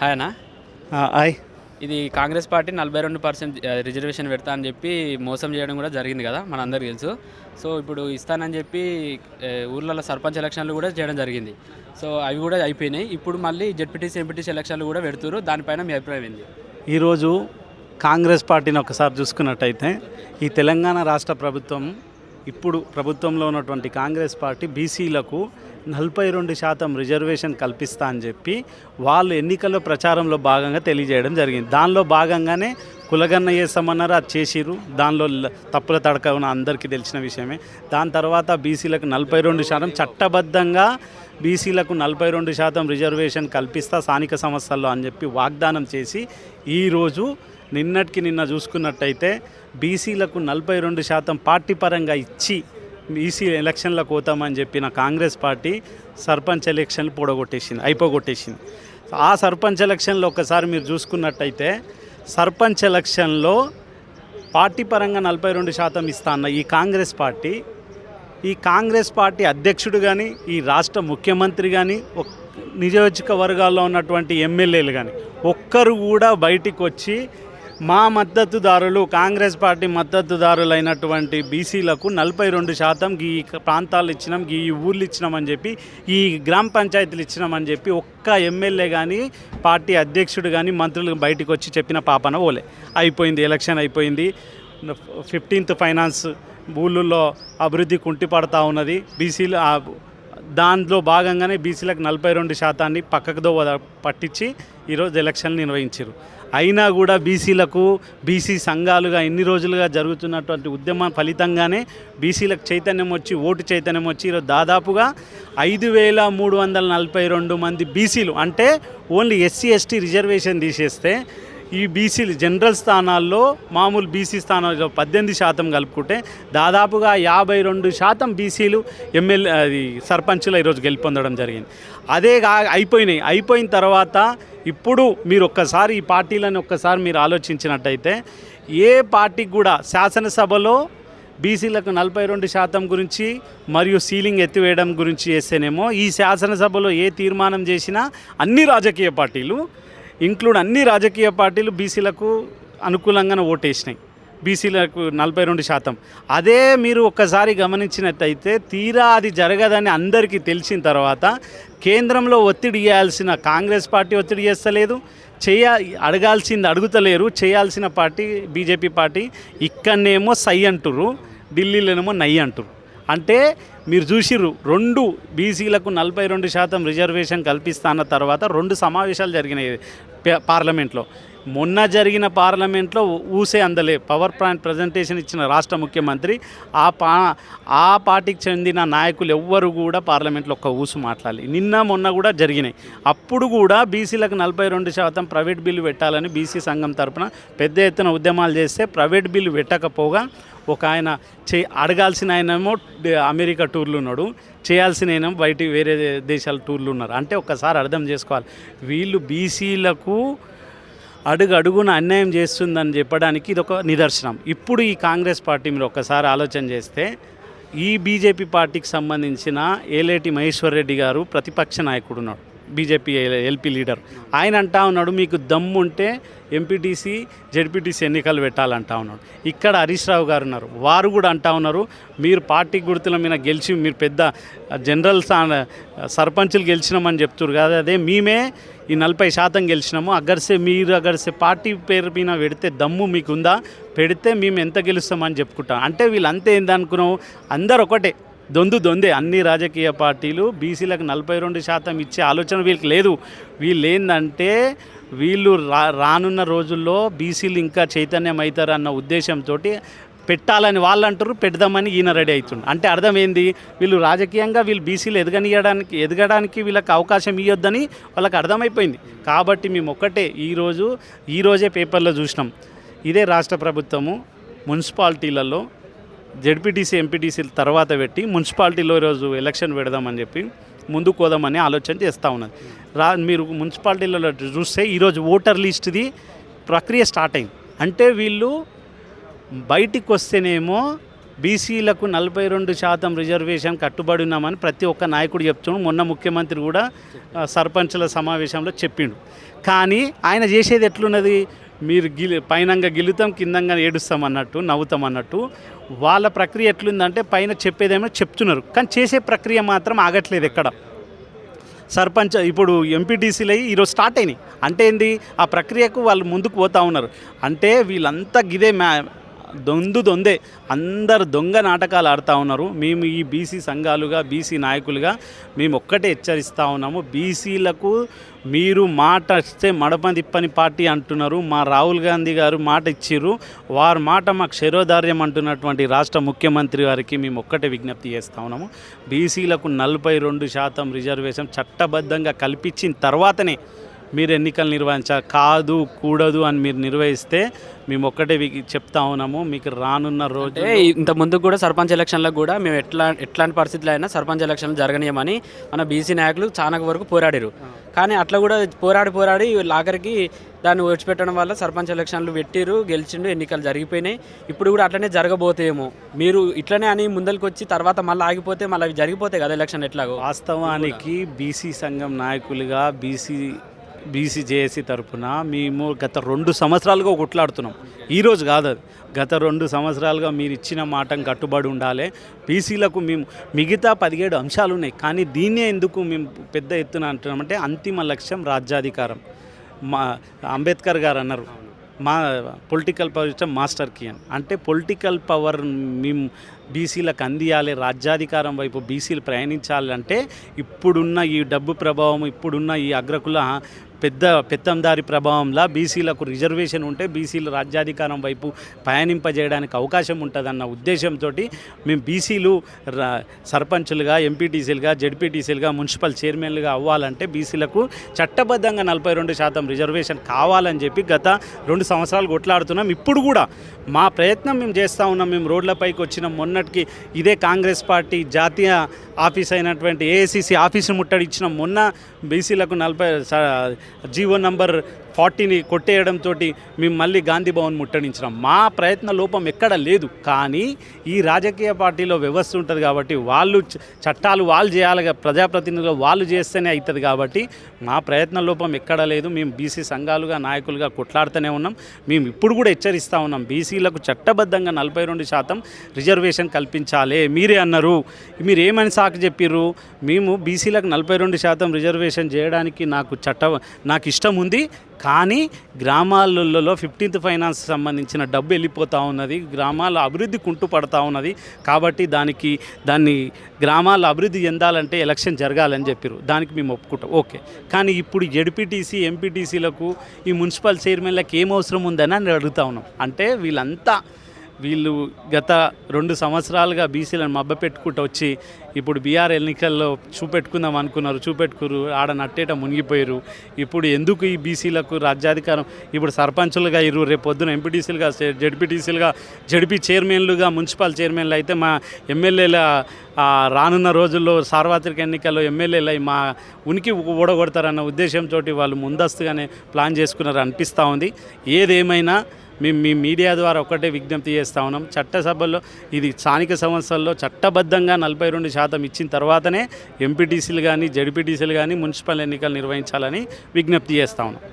Hi అన్న. ఆయ్ ఇది కాంగ్రెస్ పార్టీ నలభై రెండు పర్సెంట్ రిజర్వేషన్ పెడతా అని చెప్పి మోసం చేయడం కూడా జరిగింది కదా మన అందరికీ తెలుసు. సో ఇప్పుడు ఇస్తానని చెప్పి ఊర్లలో సర్పంచ్ ఎలక్షన్లు కూడా చేయడం జరిగింది. సో అవి కూడా అయిపోయినాయి. ఇప్పుడు మళ్ళీ జెడ్పీటీసీ ఎంపీటీసీ ఎలక్షన్లు కూడా పెడుతున్నారు దానిపైన మీ అభిప్రాయం ఏంది? ఈరోజు కాంగ్రెస్ పార్టీని ఒకసారి చూసుకున్నట్టయితే ఈ తెలంగాణ రాష్ట్ర ప్రభుత్వం ఇప్పుడు ప్రభుత్వంలో ఉన్నటువంటి కాంగ్రెస్ పార్టీ బీసీలకు నలభై రెండు శాతం రిజర్వేషన్ కల్పిస్తా అని చెప్పి వాళ్ళు ఎన్నికల్లో ప్రచారంలో భాగంగా తెలియజేయడం జరిగింది. దానిలో భాగంగానే కులగన్న చేస్తామన్నారు అది చేసిరు దానిలో తప్పుల తడక ఉన్న అందరికీ తెలిసిన విషయమే. దాని తర్వాత బీసీలకు నలభై రెండు శాతం చట్టబద్ధంగా బీసీలకు నలభై రెండు శాతం రిజర్వేషన్ కల్పిస్తా స్థానిక సంస్థల్లో అని చెప్పి వాగ్దానం చేసి ఈరోజు నిన్నటికి నిన్న చూసుకున్నట్టయితే బీసీలకు నలభై రెండు శాతం పార్టీ పరంగా ఇచ్చి బీసీ ఎలక్షన్లకు పోతామని చెప్పిన కాంగ్రెస్ పార్టీ సర్పంచ్ ఎలక్షన్లు పొడగొట్టేసింది అయిపోగొట్టేసింది. ఆ సర్పంచ్ ఎలక్షన్లో ఒకసారి మీరు చూసుకున్నట్టయితే సర్పంచ్ ఎలక్షన్లో పార్టీ పరంగా నలభై రెండు శాతం ఇస్తా అన్న ఈ కాంగ్రెస్ పార్టీ ఈ కాంగ్రెస్ పార్టీ అధ్యక్షుడు కానీ ఈ రాష్ట్ర ముఖ్యమంత్రి కానీ నియోజకవర్గాల్లో ఉన్నటువంటి ఎమ్మెల్యేలు కానీ ఒక్కరు కూడా బయటికి వచ్చి మా మద్దతుదారులు కాంగ్రెస్ పార్టీ మద్దతుదారులైనటువంటి బీసీలకు నలభై రెండు శాతం ఈ ప్రాంతాలు ఇచ్చినాం ఈ ఊర్లు ఇచ్చినామని చెప్పి ఈ గ్రామ పంచాయతీలు ఇచ్చినామని చెప్పి ఒక్క ఎమ్మెల్యే కానీ పార్టీ అధ్యక్షుడు కానీ మంత్రులు బయటికి వచ్చి చెప్పిన పాపన ఓలే. అయిపోయింది ఎలక్షన్ అయిపోయింది. ఫిఫ్టీన్త్ ఫైనాన్స్ ఊళ్ళల్లో అభివృద్ధి కుంటిపడతా ఉన్నది. బీసీలు దాంట్లో భాగంగానే బీసీలకు నలభై రెండు శాతాన్ని పక్కకు దోవ పట్టించి ఈరోజు ఎలక్షన్లు నిర్వహించారు అయినా కూడా బీసీలకు బీసీ సంఘాలుగా ఎన్ని రోజులుగా జరుగుతున్నటువంటి ఉద్యమం ఫలితంగానే బీసీలకు చైతన్యం వచ్చి ఓటు చైతన్యం వచ్చి ఈరోజు దాదాపుగా ఐదు వేల మూడు వందల నలభై రెండు మంది బీసీలు అంటే ఓన్లీ ఎస్సీ ఎస్టీ రిజర్వేషన్ తీసేస్తే ఈ బీసీలు జనరల్ స్థానాల్లో మామూలు బీసీ స్థానాల్లో పద్దెనిమిది శాతం కలుపుకుంటే దాదాపుగా యాభై రెండు శాతం బీసీలు ఎమ్మెల్యే అది సర్పంచ్లో ఈరోజు గెలుపొందడం జరిగింది. అదే కా అయిపోయినాయి. అయిపోయిన తర్వాత ఇప్పుడు మీరు ఒక్కసారి ఈ పార్టీలను ఒక్కసారి మీరు ఆలోచించినట్టయితే ఏ పార్టీకి కూడా శాసనసభలో బీసీలకు నలభై రెండు శాతం గురించి మరియు సీలింగ్ ఎత్తివేయడం గురించి చేస్తేనేమో ఈ శాసనసభలో ఏ తీర్మానం చేసినా అన్ని రాజకీయ పార్టీలు ఇంక్లూడ్ అన్ని రాజకీయ పార్టీలు బీసీలకు అనుకూలంగానే ఓటేసినాయి. బీసీలకు నలభై రెండు శాతం. అదే మీరు ఒక్కసారి గమనించినట్టయితే తీరా అది జరగదని అందరికీ తెలిసిన తర్వాత కేంద్రంలో ఒత్తిడి చేయాల్సిన కాంగ్రెస్ పార్టీ ఒత్తిడి చేస్తలేదు. చేయ అడగాల్సింది అడుగుతలేరు. చేయాల్సిన పార్టీ బీజేపీ పార్టీ ఇక్కడనేమో సై అంటురు ఢిల్లీలోనేమో నై అంటురు అంటే మీరు చూసిర్రు రెండు బీసీలకు నలభై రెండు శాతం రిజర్వేషన్ కల్పిస్తాన్న తర్వాత రెండు సమావేశాలు జరిగినాయి పార్లమెంట్లో. మొన్న జరిగిన పార్లమెంట్లో ఊసే అందలే పవర్ పాయింట్ ప్రజెంటేషన్ ఇచ్చిన రాష్ట్ర ముఖ్యమంత్రి. ఆ పా ఆ పార్టీకి చెందిన నాయకులు ఎవ్వరు కూడా పార్లమెంట్లో ఒక్క ఊసు మాట్లాడాలి. నిన్న మొన్న కూడా జరిగినాయి. అప్పుడు కూడా బీసీలకు నలభై రెండు శాతం ప్రైవేట్ బిల్లు పెట్టాలని బీసీ సంఘం తరపున పెద్ద ఎత్తున ఉద్యమాలు చేస్తే ప్రైవేట్ బిల్లు పెట్టకపోగా ఒక ఆయన చే అడగాల్సిన ఆయనేమో అమెరికా టూర్లు ఉన్నాడు. చేయాల్సిన బయట వేరే దేశాల టూర్లు ఉన్నారు. అంటే ఒక్కసారి అర్థం చేసుకోవాలి. వీళ్ళు బీసీలకు అడుగు అడుగున అన్యాయం చేస్తుందని చెప్పడానికి ఇది ఒక నిదర్శనం. ఇప్పుడు ఈ కాంగ్రెస్ పార్టీ మీరు ఒక్కసారి ఆలోచన చేస్తే ఈ బీజేపీ పార్టీకి సంబంధించిన ఏలేటి మహేశ్వర్ రెడ్డి గారు ప్రతిపక్ష నాయకుడు ఉన్నాడు. BJP LP leader. ఆయన అంటా ఉన్నాడు మీకు దమ్ము ఉంటే ఎంపీటీసీ జెడ్పీటీసీ ఎన్నికలు పెట్టాలంటా ఉన్నాడు. ఇక్కడ హరీష్ రావు గారు ఉన్నారు. వారు కూడా అంటా ఉన్నారు మీరు పార్టీ గుర్తుల మీద గెలిచి మీరు పెద్ద జనరల్ సర్పంచులు గెలిచినామని చెప్తున్నారు కదా అదే మేమే ఈ నలభై శాతం గెలిచినాము. అగర్సే మీరు అగర్సే పార్టీ పేరు మీద పెడితే దమ్ము మీకుందా? పెడితే మేము ఎంత గెలుస్తామని చెప్పుకుంటాం. అంటే వీళ్ళంతా ఏందనుకున్నాం అందరు ఒకటే దొందు దొందే. అన్ని రాజకీయ పార్టీలు బీసీలకు నలభై రెండు శాతం ఇచ్చే ఆలోచన వీళ్ళకి లేదు. వీళ్ళు ఏంటంటే వీళ్ళు రా రానున్న రోజుల్లో బీసీలు ఇంకా చైతన్యం అవుతారు అన్న ఉద్దేశంతో పెట్టాలని వాళ్ళు అంటారు పెడదామని ఈయన రెడీ అవుతుంది అంటే అర్థం ఏంది వీళ్ళు రాజకీయంగా వీళ్ళు బీసీలు ఎదగనియడానికి ఎదగడానికి వీళ్ళకి అవకాశం ఇవ్వద్దని వాళ్ళకి అర్థమైపోయింది. కాబట్టి మేము ఒక్కటే ఈరోజు ఈరోజే పేపర్లో చూసినాం. ఇదే రాష్ట్ర ప్రభుత్వము మున్సిపాలిటీలలో జెడ్పీటీసీ ఎంపీటీసీ తర్వాత పెట్టి మున్సిపాలిటీలో ఈరోజు ఎలక్షన్ పెడదామని చెప్పి ముందుకు పోదామని ఆలోచన చేస్తూ ఉన్నది. రా మీరు మున్సిపాలిటీలలో చూస్తే ఈరోజు ఓటర్ లిస్ట్ది ప్రక్రియ స్టార్ట్ అయింది. అంటే వీళ్ళు బయటికి వస్తేనేమో బీసీలకు నలభై రెండు శాతం రిజర్వేషన్ కట్టుబడి ఉన్నామని ప్రతి ఒక్క నాయకుడు చెప్తున్నాడు. మొన్న ముఖ్యమంత్రి కూడా సర్పంచ్ల సర్పంచుల సమావేశంలో చెప్పిండు. కానీ ఆయన చేసేది ఎట్లున్నది? మీరు గిలి పైనంగా గిలుతాం కిందంగా ఏడుస్తాం అన్నట్టు నవ్వుతాం అన్నట్టు వాళ్ళ ప్రక్రియ ఎట్లుందంటే పైన చెప్పేదేమో చెప్తున్నారు. కానీ చేసే ప్రక్రియ మాత్రం ఆగట్లేదు ఎక్కడ. సర్పంచ్ ఇప్పుడు ఎంపీటీసీలు అయ్యి ఈరోజు స్టార్ట్ అయినాయి. అంటే ఏంది? ఆ ప్రక్రియకు వాళ్ళు ముందుకు పోతూ ఉన్నారు. అంటే వీళ్ళంతా గిదే మ్యా దొందు దొందే. అందరు దొంగ నాటకాలు ఆడుతూ ఉన్నారు. మేము ఈ బీసీ సంఘాలుగా బీసీ నాయకులుగా మేము ఒక్కటే హెచ్చరిస్తూ ఉన్నాము. బీసీలకు మీరు మాట ఇస్తే మడప తిప్పని పార్టీ అంటున్నారు. మా రాహుల్ గాంధీ గారు మాట ఇచ్చిర్రు. వారి మాట మాకు శిరోధార్యం అంటున్నటువంటి రాష్ట్ర ముఖ్యమంత్రి గారికి మేము ఒక్కటే విజ్ఞప్తి చేస్తూ ఉన్నాము. బీసీలకు నలభై రెండు శాతం రిజర్వేషన్ చట్టబద్ధంగా కల్పించిన తర్వాతనే మీరు ఎన్నికలు నిర్వహించాలి కాదు కూడదు అని మీరు నిర్వహిస్తే మేము ఒక్కటే చెప్తా ఉన్నాము. మీకు రానున్న రోజు ఇంత ముందు కూడా సర్పంచ్ ఎలక్షన్లకు కూడా మేము ఎట్లా ఎట్లాంటి పరిస్థితుల్లో అయినా సర్పంచ్ ఎలక్షన్లు జరగనీయమని మన బీసీ నాయకులు చాలా వరకు పోరాడారు. కానీ అట్లా కూడా పోరాడి పోరాడి ఆఖరికి దాన్ని విడిచిపెట్టడం వల్ల సర్పంచ్ ఎలక్షన్లు పెట్టిరు గెలిచిండు ఎన్నికలు జరిగిపోయినాయి. ఇప్పుడు కూడా అట్లనే జరగబోతాయేమో మీరు ఇట్లనే అని ముందరికి వచ్చి తర్వాత మళ్ళీ ఆగిపోతే మళ్ళీ అవి జరిగిపోతాయి కదా ఎలక్షన్ ఎట్లాగో. వాస్తవానికి బీసీ సంఘం నాయకులుగా బీసీ బీసీ జేఏసీ తరపున మేము గత రెండు సంవత్సరాలుగా కొట్లాడుతున్నాం. ఈరోజు కాదు అది. గత రెండు సంవత్సరాలుగా మీరు ఇచ్చిన మాటం కట్టుబడి ఉండాలి. బీసీలకు మేము మిగతా పదిహేడు అంశాలు ఉన్నాయి. కానీ దీన్నే ఎందుకు మేము పెద్ద ఎత్తున అంటున్నామంటే అంతిమ లక్ష్యం రాజ్యాధికారం. మా అంబేద్కర్ గారు అన్నారు. మా పొలిటికల్ పవర్ ఇష్టం మాస్టర్ కీ అని. అంటే పొలిటికల్ పవర్ మేము బీసీలకు అందియాలి. రాజ్యాధికారం వైపు బీసీలు ప్రయాణించాలంటే ఇప్పుడున్న ఈ డబ్బు ప్రభావం ఇప్పుడున్న ఈ అగ్రకుల పెద్ద పెత్తందారి ప్రభావంలా బీసీలకు రిజర్వేషన్ ఉంటే బీసీలు రాజ్యాధికారం వైపు పయనింపజేయడానికి అవకాశం ఉంటుందన్న ఉద్దేశంతో మేము బీసీలు సర్పంచులుగా ఎంపీటీసీలుగా జడ్పీటీసీలుగా మున్సిపల్ చైర్మన్లుగా అవ్వాలంటే బీసీలకు చట్టబద్ధంగా నలభై రెండు శాతం రిజర్వేషన్ కావాలని చెప్పి గత రెండు సంవత్సరాలు కొట్లాడుతున్నాం. ఇప్పుడు కూడా మా ప్రయత్నం మేము చేస్తూ ఉన్నాం. మేము రోడ్లపైకి వచ్చిన. మొన్నటికి ఇదే కాంగ్రెస్ పార్టీ జాతీయ ఆఫీస్ అయినటువంటి ఏఐసిసి ఆఫీసు ముట్టడిచ్చిన. మొన్న బీసీలకు నలభై ಜೀವೋ ನಂಬರ್ ఫార్టీని కొట్టేయడంతో మేము మళ్ళీ గాంధీ భవన్ ముట్టడించినాం. మా ప్రయత్న లోపం ఎక్కడ లేదు. కానీ ఈ రాజకీయ పార్టీలో వ్యవస్థ ఉంటుంది కాబట్టి వాళ్ళు చట్టాలు వాళ్ళు చేయాలి ప్రజాప్రతినిధులు వాళ్ళు చేస్తేనే అవుతుంది కాబట్టి మా ప్రయత్న లోపం ఎక్కడ లేదు. మేము బీసీ సంఘాలుగా నాయకులుగా కొట్లాడుతూనే ఉన్నాం. మేము ఇప్పుడు కూడా హెచ్చరిస్తూ ఉన్నాం. బీసీలకు చట్టబద్ధంగా నలభై రెండు శాతం రిజర్వేషన్ కల్పించాలి. మీరే అన్నారు. మీరు ఏమని సాకు చెప్పిర్రు? మేము బీసీలకు నలభై రెండు శాతం రిజర్వేషన్ చేయడానికి నాకు చట్ట నాకు ఇష్టం ఉంది. కానీ గ్రామాలలో ఫిఫ్టీన్త్ ఫైనాన్స్ సంబంధించిన డబ్బు వెళ్ళిపోతూ ఉన్నది గ్రామాల అభివృద్ధి కుంటు పడతా ఉన్నది. కాబట్టి దానికి దాన్ని గ్రామాల అభివృద్ధి చెందాలంటే ఎలక్షన్ జరగాలని చెప్పారు దానికి మేము ఒప్పుకుంటాం. ఓకే. కానీ ఇప్పుడు జడ్పీటీసీ ఎంపీటీసీలకు ఈ మున్సిపల్ చైర్మన్లకు ఏం అవసరం ఉందని అని అడుగుతా ఉన్నాం. అంటే వీళ్ళంతా వీళ్ళు గత రెండు సంవత్సరాలుగా బీసీలను మబ్బ పెట్టుకుంటూ వచ్చి ఇప్పుడు బీఆర్ ఎన్నికల్లో చూపెట్టుకుందాం అనుకున్నారు చూపెట్టుకురు ఆడ నట్టేట మునిగిపోయారు ఇప్పుడు ఎందుకు ఈ బీసీలకు రాజ్యాధికారం? ఇప్పుడు సర్పంచులుగా ఇరు రేపు పొద్దున ఎంపీటీసీలుగా జడ్పీటీసీలుగా జడ్పీ చైర్మన్లుగా మున్సిపల్ చైర్మన్లు అయితే మా ఎమ్మెల్యేల రానున్న రోజుల్లో సార్వత్రిక ఎన్నికల్లో ఎమ్మెల్యేలు మా ఉనికి ఓడగొడతారన్న ఉద్దేశంతో వాళ్ళు ముందస్తుగానే ప్లాన్ చేసుకున్నారు అనిపిస్తూ ఉంది. ఏదేమైనా మేము మీ మీడియా ద్వారా ఒకటే విజ్ఞప్తి చేస్తా ఉన్నాం. చట్టసభల్లో ఇది స్థానిక సంస్థల్లో చట్టబద్ధంగా నలభై రెండు శాతం ఇచ్చిన తర్వాతనే ఎంపీటీసీలు కానీ జడ్పీటీసీలు కానీ మున్సిపల్ ఎన్నికలు నిర్వహించాలని విజ్ఞప్తి చేస్తా ఉన్నాం.